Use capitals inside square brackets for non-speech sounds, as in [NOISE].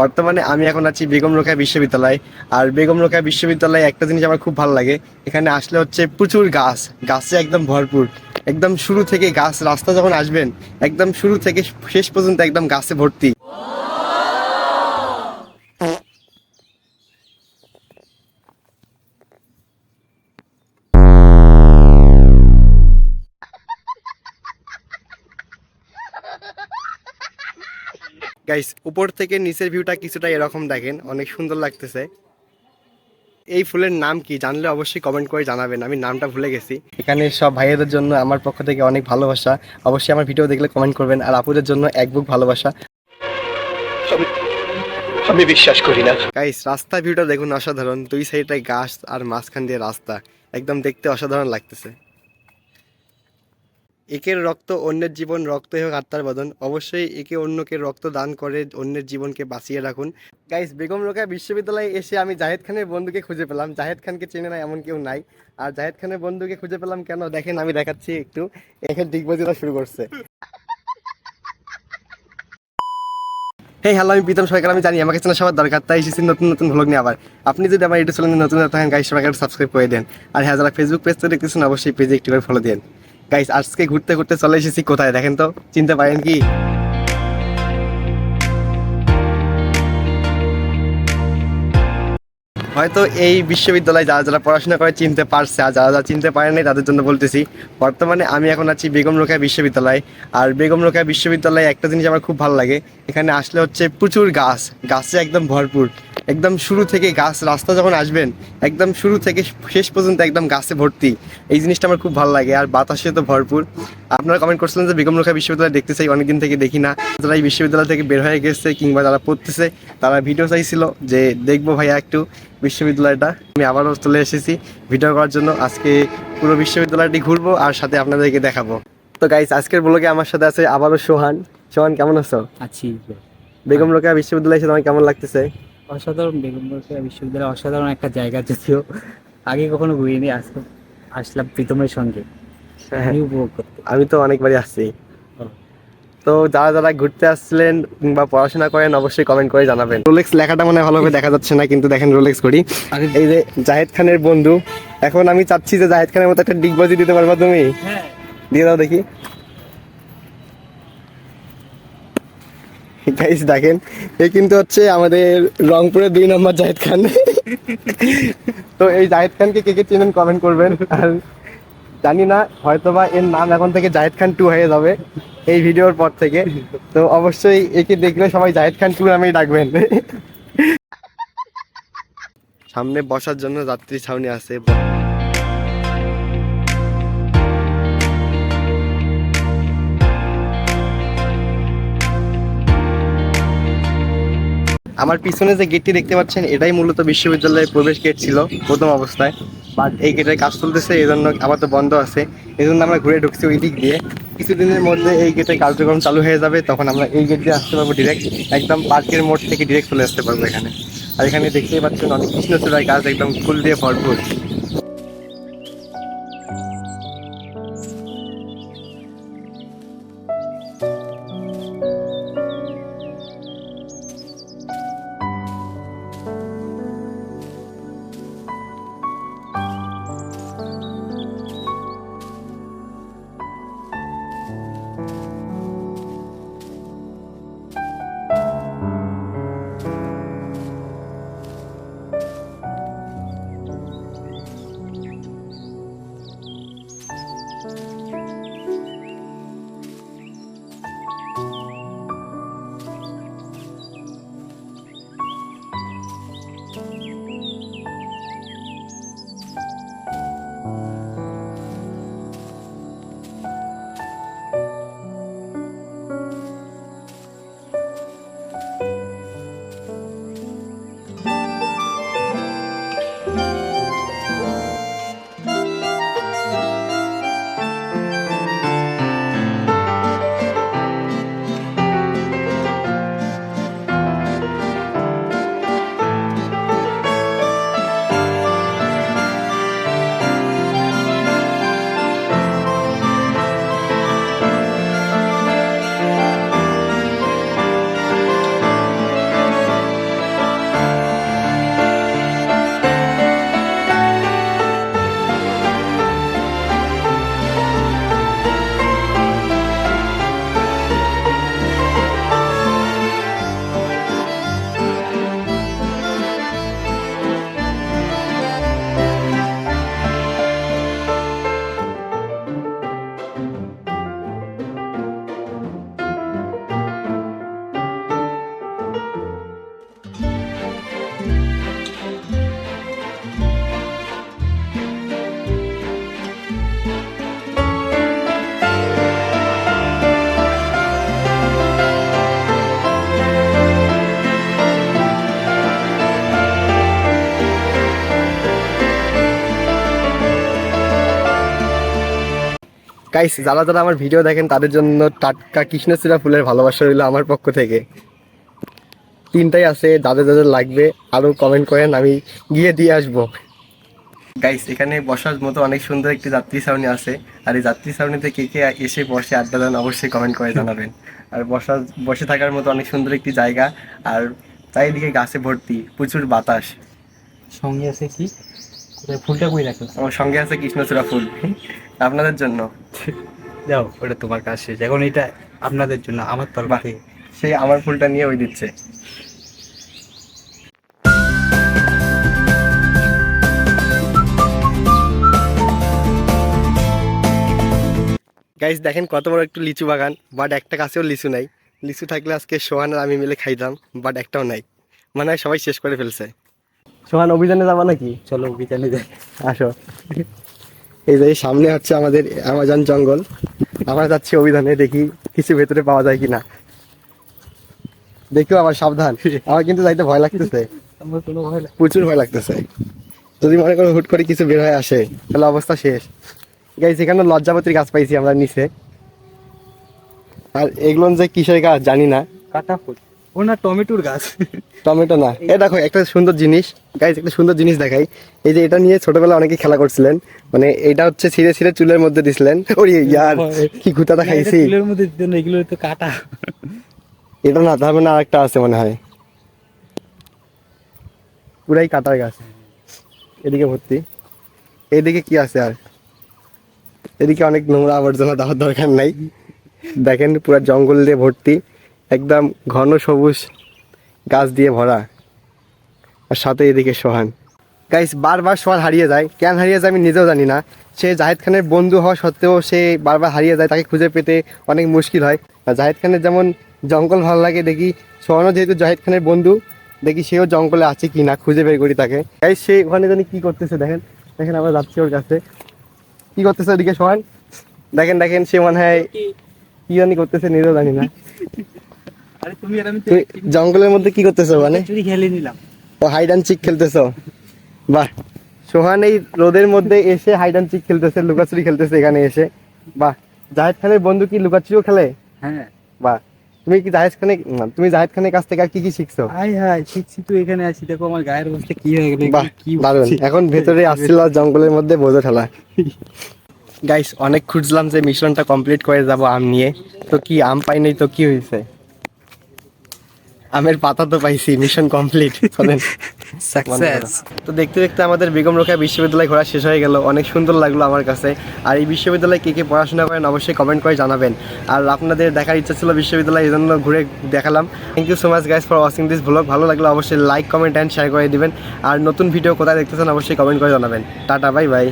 বর্তমানে আমি এখন আছি বেগম রোকেয়া বিশ্ববিদ্যালয়। আর বেগম রোকেয়া বিশ্ববিদ্যালয়ে একটা জিনিস আমার খুব ভালো লাগে, এখানে আসলে হচ্ছে প্রচুর গাছ, গাছে একদম ভরপুর। একদম শুরু থেকে গাছ, রাস্তা যখন আসবেন, একদম শুরু থেকে শেষ পর্যন্ত একদম গাছে ভর্তি। গাইস উপর থেকে নিচের ভিউটা কিছুটা এরকম দেখেন অনেক সুন্দর লাগতেছে। এই ফুলের নাম কি জানলে অবশ্যই কমেন্ট করে জানাবেন আমি নামটা ভুলে গেছি। এখানে সব ভাইয়েদের জন্য আমার পক্ষ থেকে অনেক ভালোবাসা। অবশ্যই আমার ভিডিও দেখলে কমেন্ট করবেন আর আপুদের জন্য এক বুক ভালোবাসা। আমি বিশ্বাস করি না। গাইস রাস্তা ভিউটা দেখুন অসাধারণ দুই সাইডে গাছ আর মাঝখান দিয়ে রাস্তা। একদম দেখতে অসাধারণ লাগতেছে। একের রক্ত অন্যের জীবন, রক্ত হোক আত্মার বদন। অবশ্যই একে অন্যকে রক্ত দান করে অন্যের জীবনকে বাঁচিয়ে রাখুন। গাইস বেগম রোকা বিশ্ববিদ্যালয়ে এসে আমি জাহেদ খানের বন্ধুকে খুঁজে পেলাম। জাহেদ খানকে চেনে না এমন কেউ নাই। আর জাহেদ খানের বন্ধুকে খুঁজে পেলাম কেন? দেখেন, আমি দেখাচ্ছি একটু। এখানে ডিগবাজিটা শুরু করছে। হেই হ্যালো আমি প্রীতম সরকার। আমি জানি আমাকে চেনা সবার দরকার, তাই এসেছি নতুন নতুন ভ্লগ নিয়ে আবার। আপনি যদি আমার ইউটিউব চ্যানেলে নতুন থাকেন গাইস সবাই সাবস্ক্রাইব করে দেন। আর হ্যাঁ যারা ফেসবুক পেজ থেকে দেখতেছেন, অবশ্যই পেজে একটি করে ফলো দেন। গাইস আজকে ঘুরতে ঘুরতে চলে এসেছি কোথায় দেখেন তো? চিনতে পারেন কি? হয়তো এই বিশ্ববিদ্যালয়ে যারা যারা পড়াশোনা করে চিনতে পারছে আর যারা যারা চিনতে পারেনি তাদের জন্য বলতেছি, বর্তমানে আমি এখন আছি বেগম রোকেয়া বিশ্ববিদ্যালয়। আর বেগম রোকেয়া বিশ্ববিদ্যালয়ে একটা জিনিস আমার খুব ভালো লাগে, এখানে আসলে হচ্ছে প্রচুর গাছ, গাছে একদম ভরপুর। একদম শুরু থেকে গাছ রাস্তা যখন আসবেন একদম শুরু থেকে শেষ পর্যন্ত একদম গাছে ভর্তি। এই জিনিসটা আমার খুব ভালো লাগে আর বাতাসে তো ভরপুর। আপনারা কমেন্ট করছিলেন যে বেগম বিশ্ববিদ্যালয় দেখতে চাই অনেকদিন থেকে দেখি না। যারা এই বিশ্ববিদ্যালয় থেকে বের হয়ে গেছে কিংবা যারা পড়তেছে তারা ভিডিও চাইছিল যে দেখব ভাইয়া একটু বিশ্ববিদ্যালয়টা। আমি আবারও চলে এসেছি ভিডিও করার জন্য। আজকে পুরো বিশ্ববিদ্যালয়টি ঘুরবো আর সাথে আপনাদেরকে দেখাবো। তো গাইস আজকের ব্লগে আমার সাথে আছে আবারও সোহান। সোহান কেমন আছো? আছি। বেগম রোকেয়া বিশ্ববিদ্যালয় এসে তোমার কেমন লাগতেছে? অসাধারণ বেগম রোকেয়া বিশ্ববিদ্যালয় অসাধারণ একটা জায়গা যদিও আগে কখনো ঘুরিনি আজকে আসলাম প্রীতমের সঙ্গে। উপভোগ করতে। আমি তো অনেকবারই আসছি। তো যারা যারা ঘুরতে আসছিলেন কিংবা পড়াশোনা করেন অবশ্যই কমেন্ট করে জানাবেন। রোলেক্স লেখাটা মনে হয় ভালোভাবে দেখা যাচ্ছে না কিন্তু দেখেন রোলেক্স করি। এই যে জাহেদ খানের বন্ধু এখন আমি চাচ্ছি যে জাহেদ খানের মতো একটা ডিগবাজি দিতে পারবা তুমি? হ্যাঁ। দিয়ে দাও দেখি। গাইস দেখেন, এ কিন্তু হচ্ছে আমাদের রংপুরের দুই নম্বর জাহেদ খান। তো এই জাহেদ খানকে কে কে চেনেন কমেন্ট করবেন। আর জানি না, হয়তোবা এর নাম এখন থেকে জাহেদ খান টু হয়ে যাবে এই ভিডিওর পর থেকে। তো অবশ্যই একে দেখলে সবাই জাহেদ খান টু নামেই ডাকবেন। সামনে বসার জন্য যাত্রী ছাউনি আছে। আমার পিছনে যে গেটটি দেখতে পাচ্ছেন, এটাই মূলত বিশ্ববিদ্যালয়ের প্রবেশ গেট ছিল প্রথম অবস্থায়। বাট এই গেটের কাজ চলতেছে এই জন্য আবার তো বন্ধ আছে। এই জন্য আমরা ঘুরে ঢুকছি ওই দিক দিয়ে। কিছুদিনের মধ্যে এই গেটের কার্যক্রম চালু হয়ে যাবে, তখন আমরা এই গেট দিয়ে আসতে পারব ডিরেক্ট একদম পার্কের মোড় থেকে ডিরেক্ট চলে আসতে পারব এখানে। আর এখানে দেখতেই পাচ্ছেন অনেক কৃষ্ণচূড়ার গাছ একদম ফুল দিয়ে ভরপুর। গাইস যারা যারা আমার ভিডিও দেখেন তাদের জন্য টাটকা কৃষ্ণচূড়া ফুলের ভালোবাসা রইল আমার পক্ষ থেকে। তিনটাই আছে যাদের যাদের লাগবে আরও কমেন্ট করেন আমি গিয়ে দিয়ে আসব। গাইস এখানে বসার মতো অনেক সুন্দর একটি যাত্রী ছাউনি আছে। আর এই যাত্রী ছাউনিতে কে কে এসে বসে আড্ডা দেন অবশ্যই কমেন্ট করে জানাবেন। আর বসা বসে থাকার মতো অনেক সুন্দর একটি জায়গা। আর চারিদিকে গাছে ভর্তি প্রচুর বাতাস। সঙ্গে আছে কি? ফুলটা কই রাখো? আমার সঙ্গে আছে কৃষ্ণচূড়া ফুল। আপনাদের জন্য। যাও ওটা তোমার কাজ শেষ। এখন এটা আপনাদের জন্য আমার তরফ। থেকে। সেই আমার ফুলটা নিয়ে ওই দিচ্ছে। গাইস দেখেন কত বড় একটু লিচু বাগান বাট একটা গাছেও লিচু নাই। লিচু থাকলে আজকে সোহান আর আমি মিলে খাইতাম বাট একটাও নাই। মানে সবাই শেষ করে ফেলছে। সোহান অভিযানে যাবা নাকি? চলো অভিযানে যাই। আসো। এই যে সামনে হচ্ছে আমাদের অ্যামাজন জঙ্গল। আমরা যাচ্ছি অভিধানে দেখি কিছু ভেতরে পাওয়া যায় কিনা। দেখিও আবার সাবধান আমার কিন্তু যাইতে ভয় লাগতেছে। আমার প্রচুর ভয় লাগতেছে। যদি মনে করো হুট করে কিছু বের হয়ে আসে তাহলে অবস্থা শেষ। গাইস এখানে লজ্জাপতির গাছ পাইছি আমরা নিচে। আর এগুলো যে কিসের গাছ জানি না। কাটা ফুল। ও না টমেটোর গাছ। টমেটো না। এ দেখো একটা সুন্দর জিনিস। গাইস একটা সুন্দর জিনিস দেখাই। এই যে এটা নিয়ে ছোটবেলা অনেকে খেলা করছিলেন। মানে এটা হচ্ছে ছিঁড়ে ছিঁড়ে চুলের মধ্যে দিছিলেন। ওরে ইয়ার কি গুতাটা খাইছি ফুলের মধ্যে দিতে না এগুলো তো কাটা। এটা না তার মানে আরেকটা আছে মনে হয়। পুরাই কাটার গাছ। এদিকে ভর্তি। এদিকে কি আছে আর? এদিকে অনেক নোংরা আবর্জনা দেওয়ার দরকার নাই। দেখেন পুরা জঙ্গল দিয়ে ভর্তি। একদম ঘন সবুজ গাছ দিয়ে ভরা। আর সাথে এদিকে সোহান। গাইস বারবার সোহান হারিয়ে যায়। কেন হারিয়ে যায় আমি নিজেও জানি না। সে জাহেদ খানের বন্ধু হওয়া সত্ত্বেও সে বারবার হারিয়ে যায়, তাকে খুঁজে পেতে অনেক মুশকিল হয়। আর জাহেদ খানের যেমন জঙ্গল ভালো লাগে, দেখি সোহানও যেহেতু জাহেদ খানের বন্ধু, দেখি সেও জঙ্গলে আছে কি না, খুঁজে বের করি তাকে। গাইস সে ওখানে জানি কি করতেছে, দেখেন। দেখেন, আমরা যাচ্ছি ওর কাছে। কি করতেছে ওদিকে সোহান? দেখেন দেখেন, সে মনে হয় কি জানি করতেছে, নিজেও জানি না। জঙ্গলের মধ্যে কি করতেছো মানে? চুরি খেলে নিলাম। ও হাইড অ্যান্ড চিক খেলতেছো? বাহ। সোহান এই রোদের মধ্যে এসে হাইড অ্যান্ড চিক খেলতেছে লুকাচুরি খেলতেছে এখানে এসে। বাহ। জাহেদ খানের বন্ধু কি লুকাচুরিও খেলে? হ্যাঁ। বাহ। তুমি কি জাহেদ খানে তুমি জাহেদ খানের কাছ থেকে আর কি কি শিখছো? হাই হাই শিখছি তো এখানে আছি। দেখো আমার গায়ের অবস্থা কি হয়ে গেল বাহ কি বলছি? এখন ভেতরে [LAUGHS] আসছিল জঙ্গলের মধ্যে বোঝো ঠেলা। গাইস অনেক খুঁজলাম যে মিশনটা কমপ্লিট করে যাব আম নিয়ে। তো কি আম পাই নাই তো কি হয়েছে? আমের পাতা তো পাইছি মিশন কমপ্লিট চলেন। সাকসেস তো দেখতে দেখতে আমাদের বেগম রোকেয়া বিশ্ববিদ্যালয় ঘোরা শেষ হয়ে গেল অনেক সুন্দর লাগল আমার কাছে। আর এই বিশ্ববিদ্যালয়ে কে কে পড়াশোনা করেন অবশ্যই কমেন্ট করে জানাবেন। আর আপনাদের দেখার ইচ্ছা ছিল বিশ্ববিদ্যালয় এই জন্য ঘুরে দেখালাম। Thank you so much guys for watching this blog ভালো লাগল অবশ্যই লাইক কমেন্ট অ্যান্ড শেয়ার করে দিবেন। আর নতুন ভিডিও কোথায় দেখতেছেন অবশ্যই কমেন্ট করে জানাবেন। Tata bye bye